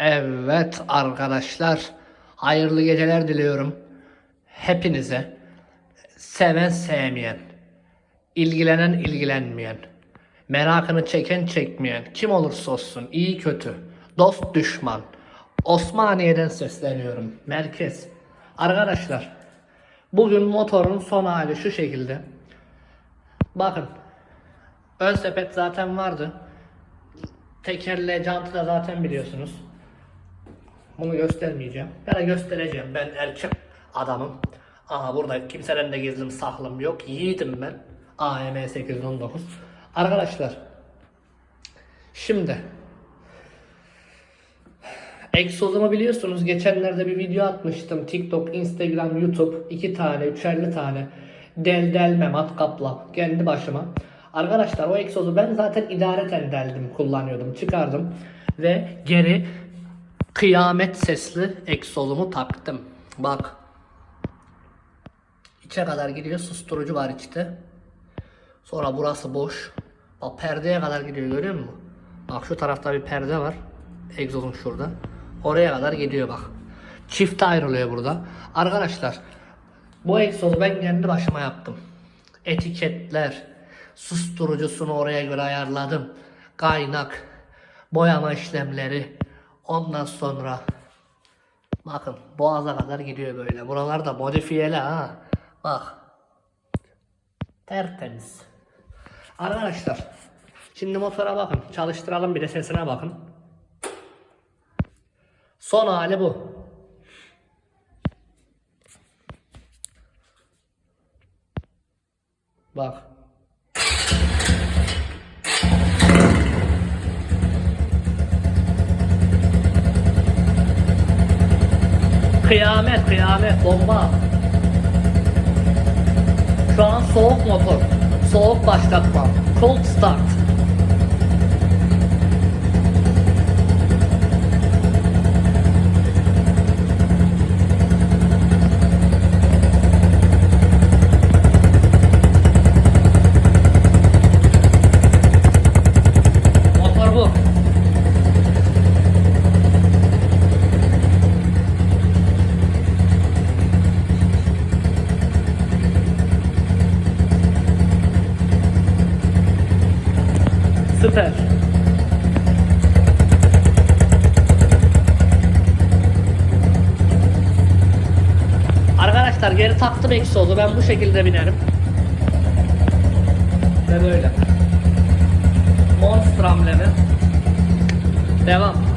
Evet arkadaşlar, hayırlı geceler diliyorum hepinize. Seven sevmeyen, ilgilenen ilgilenmeyen, merakını çeken çekmeyen, kim olursa olsun iyi kötü, dost düşman, Osmaniye'den sesleniyorum, merkez. Arkadaşlar, bugün motorun son hali şu şekilde. Bakın, ön sepet zaten vardı. Tekerle jantı da zaten biliyorsunuz. Bunu göstermeyeceğim. Ya da göstereceğim. Ben erkek adamım. Aha burada kimseden de gizlim saklım yok. Yiğidim ben. AM 819. Arkadaşlar. Şimdi. Egzozumu biliyorsunuz. Geçenlerde bir video atmıştım. TikTok, Instagram, YouTube. iki tane, üçerli tane. Del delme matkapla. Kendi başıma. Arkadaşlar o egzozu ben zaten idareten deldim, kullanıyordum. Çıkardım. Ve geri kıyamet sesli egzozumu taktım. Bak. İçe kadar gidiyor. Susturucu var içte. Sonra burası boş. Bak perdeye kadar gidiyor görüyor musun? Bak şu tarafta bir perde var. Egzozun şurada. Oraya kadar gidiyor bak. Çift ayrılıyor burada. Arkadaşlar bu egzozu ben kendi başıma yaptım. Etiketler, susturucusunu oraya göre ayarladım. Kaynak, boyama işlemleri. Ondan sonra bakın boğaza kadar gidiyor böyle. Buralar da modifiyeli ha. Bak. Tertemiz. Arkadaşlar şimdi motora bakın. Çalıştıralım bir de sesine bakın. Son hali bu. Bak. Kıyamet kıyamet bomba. Şu an soğuk motor. Soğuk başlatma. Cold start. Motor bu. Süper. Arkadaşlar geri taktım egzozu. Ben bu şekilde binerim. Ve böyle. Monster amblemi. Devam.